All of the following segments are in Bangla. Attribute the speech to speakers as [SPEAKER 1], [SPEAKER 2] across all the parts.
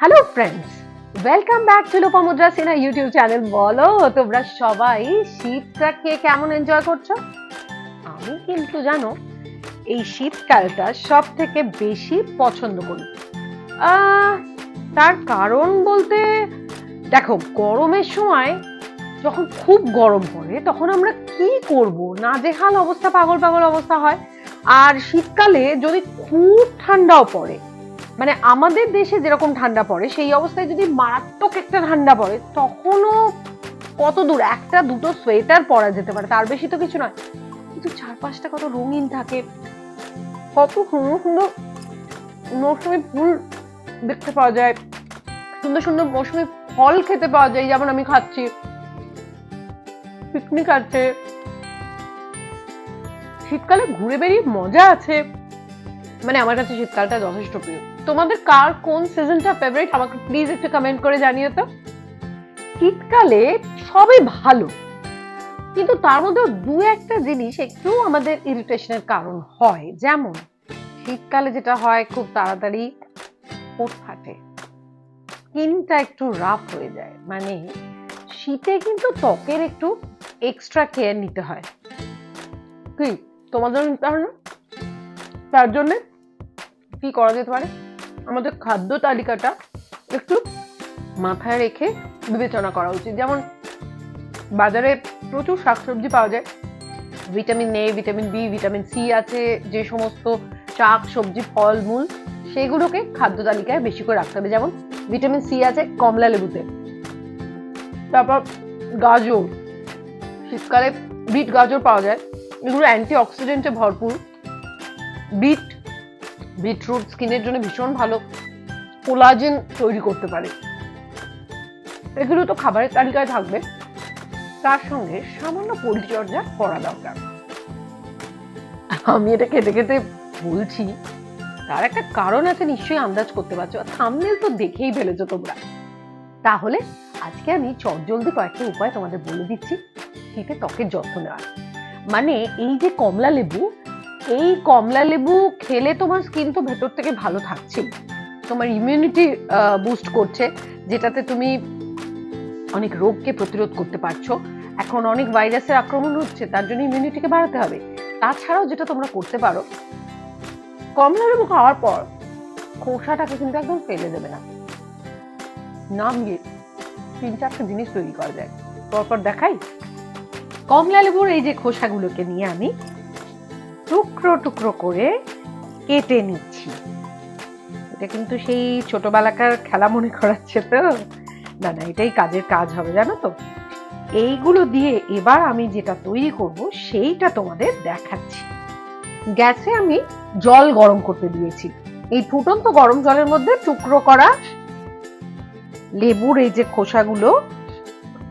[SPEAKER 1] Hello friends welcome back to Lopamudra Sinha YouTube channel বলো, তোমরা সবাই শীতটাকে কেমন এনজয় করছ? আমি কিন্তু জানো, এই শীতকালটা সব থেকে বেশি পছন্দ করি। তার কারণ বলতে, দেখো, গরমের সময় যখন খুব গরম পড়ে, তখন আমরা কি করব? নাজেহাল অবস্থা পাগল পাগল অবস্থা হয়। আর শীতকালে যদি খুব ঠান্ডাও পড়ে মানে আমাদের দেশে যেরকম ঠান্ডা পড়ে, সেই অবস্থায় যদি মারাত্মক একটা ঠান্ডা পড়ে, তখনও কত দূর? একটা, দুটো সোয়েটার পরা যেতে পারে, তার বেশি তো কিছু নয়। কিন্তু চারপাশটা কত রঙিন থাকে। কত সুন্দর সুন্দর মৌসুমি ফুল দেখতে পাওয়া যায়। সুন্দর সুন্দর মৌসুমি ফল খেতে পাওয়া যায়, যেমন আমি খাচ্ছি। পিকনিক আছে। শীতকালে ঘুরে বেরিয়ে মজা আছে। মানে আমার কাছে শীতকালটা যথেষ্ট প্রিয়। তোমাদের কার কোন সিজনটা ফেভারিট আমাকে প্লিজ একটু কমেন্ট করে জানিও তো। শীতকালে সবই ভালো। কিন্তু তার মধ্যে দু একটা জিনিস একটু আমাদের ইরিটেশনের কারণ হয়। যেমন, শীতকালে যেটা হয়, খুব তাড়াতাড়ি ওঠ ফাটে। স্কিনটা একটু রাফ হয়ে যায়। মানে শীতে কিন্তু ত্বকের একটু এক্সট্রা কেয়ার নিতে হয়। কি? তোমাদের তার জন্য? কি করা যেতে পারে? আমাদের খাদ্য তালিকাটা একটু মাথায় রেখে বিবেচনা করা উচিত। যেমন, বাজারে প্রচুর শাকসবজি পাওয়া যায়। Vitamin A vitamin B vitamin C আছে, যে সমস্ত শাক, সবজি ফলমূল সেগুলোকে খাদ্য তালিকায় বেশি করে রাখতে হবে। যেমন, ভিটামিন সি আছে কমলা লেবুতে। তারপর গাজর। শীতকালে বিট গাজর পাওয়া যায়। এগুলো অ্যান্টি অক্সিডেন্টে ভরপুর। বিট বিটরুট স্কিনের জন্য ভীষণ ভালো কোলাজেন তৈরি করতে পারে। এগুলো তো খাবারের তালিকায় থাকবে। তার সঙ্গে সামান্য পরিচর্যা করা দরকার। আমি এটা খেতে খেতে বলছি, তার একটা কারণ আছে নিশ্চয়ই আন্দাজ করতে পারছ থামনেল তো দেখেই ফেলেছো তোমরা। তাহলে আজকে আমি চটজলদি কয়েকটা উপায় তোমাদের বলে দিচ্ছি শীতে ত্বকের যত্ন নেওয়ার। মানে এই যে কমলা লেবু এই কমলা লেবু খেলে তোমার স্কিন তো ভেতর থেকে ভালো থাকছে তোমার ইমিউনিটি বুস্ট করছে, যেটাতে তুমি অনেক রোগকে প্রতিরোধ করতে পারছ। এখন অনেক ভাইরাসের আক্রমণ হচ্ছে, তার জন্য ইমিউনিটিকে বাড়াতে হবে। তাছাড়াও যেটা তোমরা করতে পারো, কমলা লেবু খাওয়ার পর খোসাটাকে কিন্তু একদম ফেলে দেবে না। নামিয়ে তিন চারটা জিনিস তৈরি করা যায়। পরপর দেখাই। কমলা লেবুর এই যে খোসাগুলোকে নিয়ে আমি টুকরো টুকরো করে কেটে নিচ্ছি। এটা কিন্তু সেই ছোটবেলাকার খেলা মনে করাচ্ছে তো? না না, এটাই কাজের কাজ হবে, জানো তো? এইগুলো দিয়ে এবার আমি যেটা তৈরি করব, সেইটা তোমাদের দেখাচ্ছি। গ্যাসে আমি জল গরম করতে দিয়েছি। এই ফুটন্ত গরম জলের মধ্যে টুকরো করা লেবুর এই যে খোসাগুলো,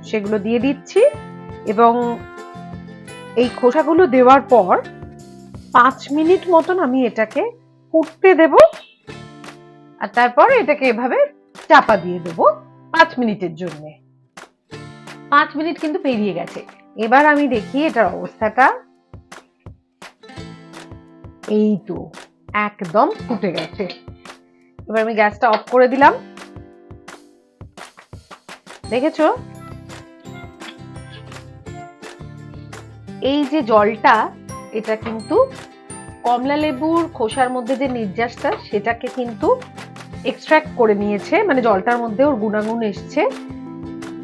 [SPEAKER 1] সেগুলো দিয়ে দিচ্ছি এবং এই খোসাগুলো দেওয়ার পর পাঁচ মিনিট মতন আমি এটাকে ফুটতে দেব। আর তারপর এটাকে এভাবে চাপা দিয়ে দেব পাঁচ মিনিটের জন্য। পাঁচ মিনিট কিন্তু পেরিয়ে গেছে। এবার আমি দেখি এটার অবস্থাটা। এই তো, একদম ফুটে গেছে। এবার আমি গ্যাসটা অফ করে দিলাম। দেখেছ? এই যে জলটা এটা কিন্তু কমলা লেবুর খোসার মধ্যে যে নির্যাসটা, সেটাকে কিন্তু এক্সট্রাক্ট করে নিয়েছে মানে জলটার মধ্যে ওর গুণাগুণ এসছে।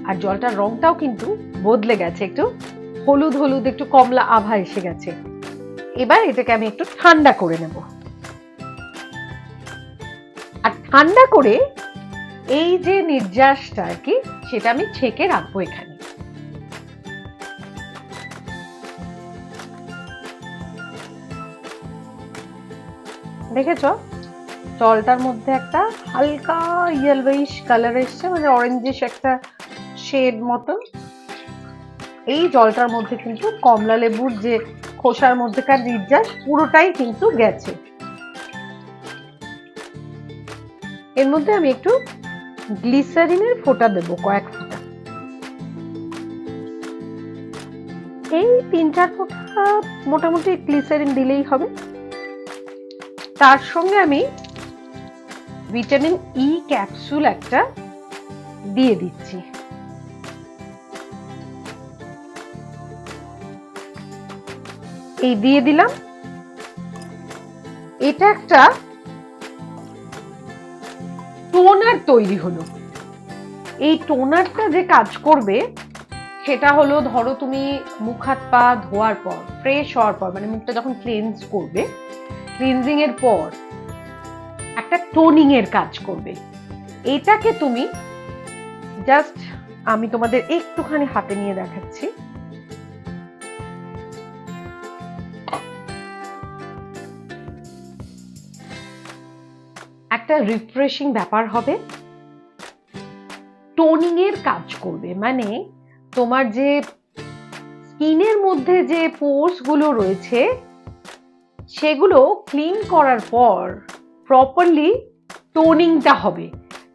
[SPEAKER 1] আর জলটার রংটাও কিন্তু বদলে গেছে, একটু হলুদ হলুদ, একটু কমলা আভা এসে গেছে। এবার এটাকে আমি একটু ঠান্ডা করে নেব। আর ঠান্ডা করে এই যে নির্যাসটা আর কি, সেটা আমি ছেঁকে রাখব এখানে। দেখেছ? জলটার মধ্যে একটা হালকা ইয়েলোইশ কালার এসছে মানে অরেঞ্জিশ একটা শেড মতন। এই জলটার মধ্যে কিন্তু কমলা লেবুর যে খোসার মধ্যেকার নির্যাস, পুরোটাই কিন্তু গেছে। এর মধ্যে আমি একটু গ্লিসারিনের ফোঁটা দেব, কয়েক ফোঁটা। এই তিন চার ফোঁটা মোটামুটি গ্লিসারিন দিলেই হবে। তার সঙ্গে আমি ভিটামিন ই ক্যাপসুল একটা দিয়ে দিচ্ছি। এই দিয়ে দিলাম। এটা একটা টোনার তৈরি হলো। এই টোনারটা যে কাজ করবে, সেটা হলো ধরো তুমি মুখ হাত পা ধোয়ার পর ফ্রেশ হওয়ার পর মানে মুখটা যখন ক্লিনজ করবে ক্লিনজিং এর পর একটা টোনিং এর কাজ করবে। এটাকে তুমি জাস্ট আমি তোমাদের একটুখানি হাতে নিয়ে দেখাচ্ছি। একটা রিফ্রেশিং ব্যাপার হবে। টোনিং এর কাজ করবে মানে তোমার যে স্কিনের মধ্যে যে পোর্সগুলো রয়েছে সেগুলো ক্লিন করার পর প্রপারলি টোনিংটা হবে।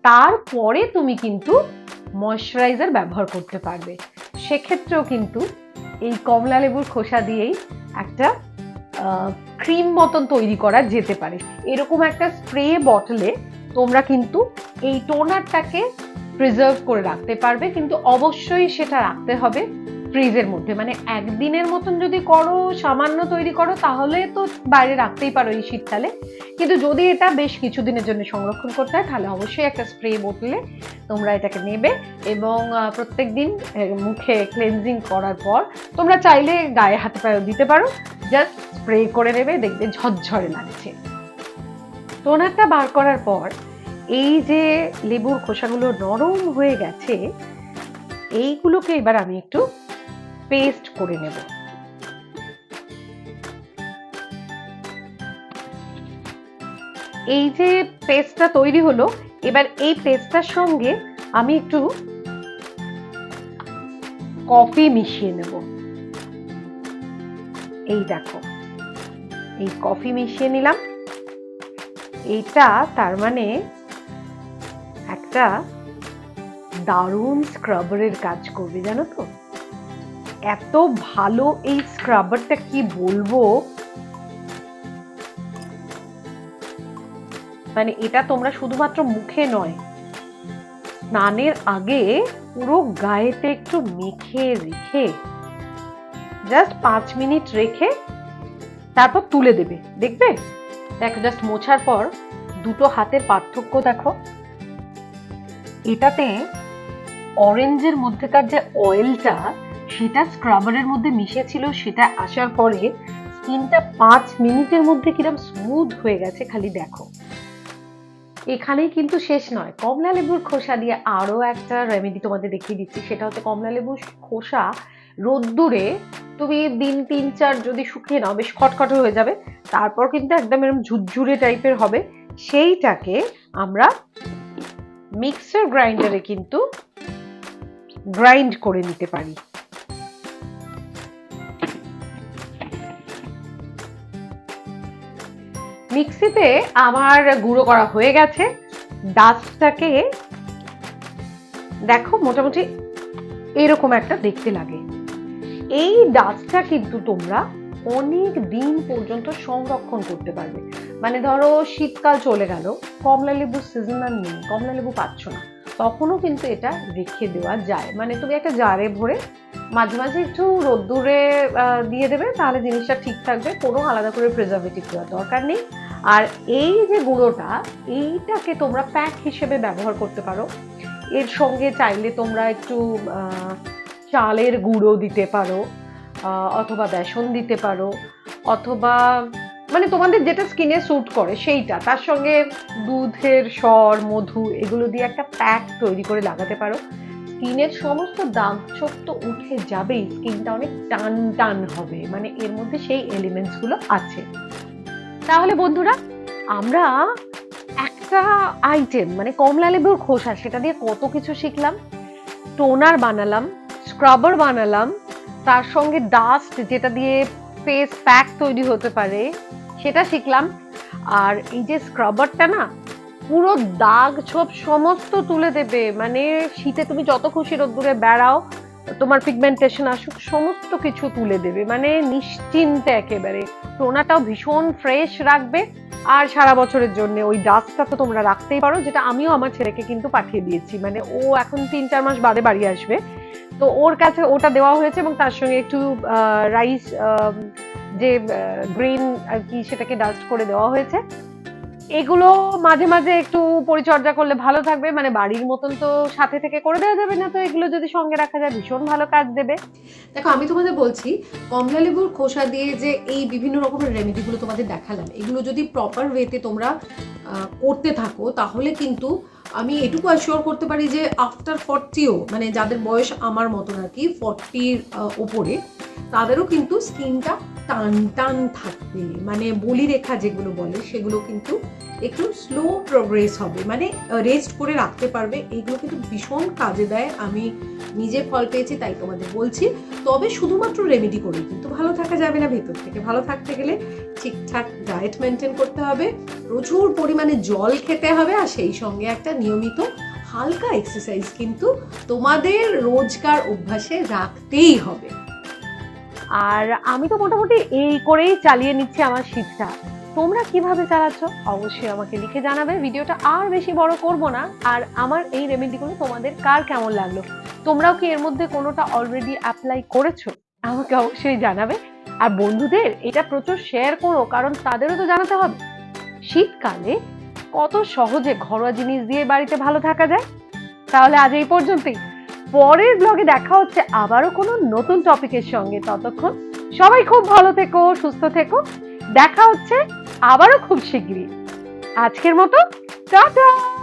[SPEAKER 1] তারপরে তুমি কিন্তু ময়শ্চারাইজার ব্যবহার করতে পারবে। সেক্ষেত্রেও কিন্তু এই কমলা লেবুর খোসা দিয়েই একটা ক্রিম মতন তৈরি করা যেতে পারে। এরকম একটা স্প্রে বটলে তোমরা কিন্তু এই টোনারটাকে প্রিজার্ভ করে রাখতে পারবে। কিন্তু অবশ্যই সেটা রাখতে হবে ফ্রিজের মধ্যে। মানে একদিনের মতন যদি করো, সামান্য তৈরি করো, তাহলে তো বাইরে রাখতেই পারো এই শীতকালে। কিন্তু যদি এটা বেশ কিছুদিনের জন্য সংরক্ষণ করতে হয়, তাহলে অবশ্যই একটা স্প্রে বোতলে তোমরা এটাকে নেবে এবং প্রত্যেক দিন মুখে ক্লেনজিং করার পর তোমরা চাইলে গায়ে হাতে পায়েও দিতে পারো। জাস্ট স্প্রে করে নেবে, দেখবে ঝরঝরে লাগছে। টোনারটা বার করার পর, এই যে লেবুর খোসাগুলো নরম হয়ে গেছে, এইগুলোকে এবার আমি একটু পেস্ট করে নেব। এই যে পেস্টটা তৈরি হলো, এবার এই পেস্টটার সঙ্গে আমি একটু কফি মিশিয়ে নেব। এই দেখো, এই কফি মিশিয়ে নিলাম। এইটা তার মানে একটা দারুণ স্ক্রাবারের কাজ করবে, জানো তো? এত ভালো এই স্ক্রাবারটা কি বলব? মানে এটা তোমরা শুধুমাত্র মুখে নয়, স্নানের আগে পুরো গায়েতে একটু মেখে রেখে জাস্ট পাঁচ মিনিট রেখে তারপর তুলে দেবে, দেখবে? দেখো জাস্ট মোছার পর দুটো হাতের পার্থক্য দেখো। এটাতে অরেঞ্জের মধ্যেকার যে অয়েলটা সেটা স্ক্রাবারের মধ্যে মিশেছিল, সেটা আসার পরে স্কিনটা পাঁচ মিনিটের মধ্যে কিরম স্মুথ হয়ে গেছে, খালি দেখো। এখানেই কিন্তু শেষ নয়। কমলা লেবুর খোসা দিয়ে আরও একটা রেমেডি তোমাদের দেখিয়ে দিচ্ছি, সেটা হচ্ছে কমলা লেবুর খোসা রোদ্দুরে তুমি দিন তিন চার যদি শুকিয়ে নাও, বেশ খটখট হয়ে যাবে। তারপর কিন্তু একদম এরকম ঝুরঝুরে টাইপের হবে। সেইটাকে আমরা মিক্সার গ্রাইন্ডারে কিন্তু গ্রাইন্ড করে নিতে পারি। মিক্সিতে আমার গুঁড়ো করা হয়ে গেছে। ডাস্টটাকে দেখো মোটামুটি এরকম একটা দেখতে লাগে। এই ডাস্টটা কিন্তু তোমরা অনেক দিন পর্যন্ত সংরক্ষণ করতে পারবে। মানে ধরো শীতকাল চলে গেল, কমলা লেবুর সিজন আর নেই, কমলা লেবু পাচ্ছ না। তখনও কিন্তু এটা রেখে দেওয়া যায়। মানে তুমি একটা জারে ভরে মাঝে মাঝে একটু রোদ্দুরে দিয়ে দেবে, তাহলে জিনিসটা ঠিক থাকবে। কোনো আলাদা করে প্রিজারভেটিভ দেওয়ার দরকার নেই। আর এই যে গুঁড়োটা, এইটাকে তোমরা প্যাক হিসেবে ব্যবহার করতে পারো। এর সঙ্গে চাইলে তোমরা একটু চালের গুঁড়ো দিতে পারো অথবা বেসন দিতে পারো, অথবা মানে তোমাদের যেটা স্কিনে স্যুট করে সেইটা। তার সঙ্গে দুধের স্বর, মধু এগুলো দিয়ে একটা প্যাক তৈরি করে লাগাতে পারো। স্কিনের সমস্ত দাগ ছোপ তো উঠে যাবেই স্কিনটা অনেক টান টান হবে। মানে এর মধ্যে সেই এলিমেন্টসগুলো আছে। তাহলে বন্ধুরা, আমরা একটা আইটেম মানে কমলা লেবুর খোসা, সেটা দিয়ে কত কিছু শিখলাম। টোনার বানালাম স্ক্রাবার বানালাম, তার সঙ্গে ডাস্ট যেটা দিয়ে ফেস প্যাক তৈরি হতে পারে, সেটা শিখলাম। আর এই যে স্ক্রাবারটা না, পুরো দাগ ছোপ সমস্ত তুলে দেবে মানে শীতে তুমি যত খুশি রোদ্দুরে বেড়াও তোমার পিগমেন্টেশন আসুক, সমস্ত কিছু তুলে দেবে। মানে নিশ্চিন্তে একেবারে। টোনাটাও ভীষণ ফ্রেশ রাখবে। আর সারা বছরের জন্য ওই ডাস্টটা তো তোমরা রাখতেই পারো, যেটা আমিও আমার ছেলেকে কিন্তু পাঠিয়ে দিয়েছি। মানে ও এখন তিন চার মাস বাদে বাড়ি আসবে। তো ওর কাছে ওটা দেওয়া হয়েছে এবং তার সঙ্গে একটু রাইস যে গ্রেন আর কি সেটাকে ডাস্ট করে দেওয়া হয়েছে। এগুলো মাঝে মাঝে একটু পরিচর্যা করলে ভালো থাকবে। মানে বাড়ির মতন তো সাথে থেকে করে দেওয়া যাবে না তো, এগুলো যদি সঙ্গে রাখা যায়, ভীষণ ভালো কাজ দেবে।
[SPEAKER 2] দেখো, আমি তোমাদের বলছি, কমলা লেবুর খোসা দিয়ে যে এই বিভিন্ন রকমের রেমেডিগুলো তোমাদের দেখালাম, এগুলো যদি প্রপার ওয়েতে তোমরা করতে থাকো, তাহলে কিন্তু আমি এটুকু অ্যাসিওর করতে পারি যে আফটার ফর্টিও মানে যাদের বয়স আমার মতন আর কি ফর্টির ওপরে, তাদেরও কিন্তু স্কিনটা টান টান থাকবে মানে বলি রেখা যেগুলো বলে, সেগুলো কিন্তু একটু স্লো প্রোগ্রেস হবে। মানে রেস্ট করে রাখতে পারবে। এগুলো কিন্তু ভীষণ কাজে দেয়। আমি নিজে ফল পেয়েছি, তাই তোমাদের বলছি। তবে শুধুমাত্র রেমেডি করে কিন্তু ভালো থাকা যাবে না ভেতর থেকে। ভালো থাকতে গেলে ঠিকঠাক ডায়েট মেনটেন করতে হবে। প্রচুর পরিমাণে জল খেতে হবে। আর সেই সঙ্গে একটা নিয়মিত হালকা এক্সারসাইজ কিন্তু তোমাদের রোজকার অভ্যাসে রাখতেই হবে।
[SPEAKER 1] আর আমি তো মোটামুটি এই করেই চালিয়ে নিচ্ছি আমার শীতটা। তোমরা কীভাবে চালাচ্ছ? অবশ্যই আমাকে লিখে জানাবে। ভিডিওটা আর বেশি বড় করব না। আর আমার এই রেমেডিগুলো তোমাদের কার কেমন লাগল? তোমরাও কি এর মধ্যে কোনোটা অলরেডি অ্যাপ্লাই করেছ? আমাকে অবশ্যই জানাবে। আর বন্ধুদের, এটা প্রচুর শেয়ার করো, কারণ তাদেরও তো জানাতে হবে। শীতকালে কত সহজে ঘরোয়া জিনিস দিয়ে বাড়িতে ভালো থাকা যায়? তাহলে আজ এই পর্যন্তই। পরের ব্লগে দেখা হচ্ছে আবারও কোনো নতুন টপিকের সঙ্গে। ততক্ষণ সবাই খুব ভালো থেকো, সুস্থ থেকো। দেখা হচ্ছে আবারও খুব শিগগিরই। আজকের মতো, টাটা!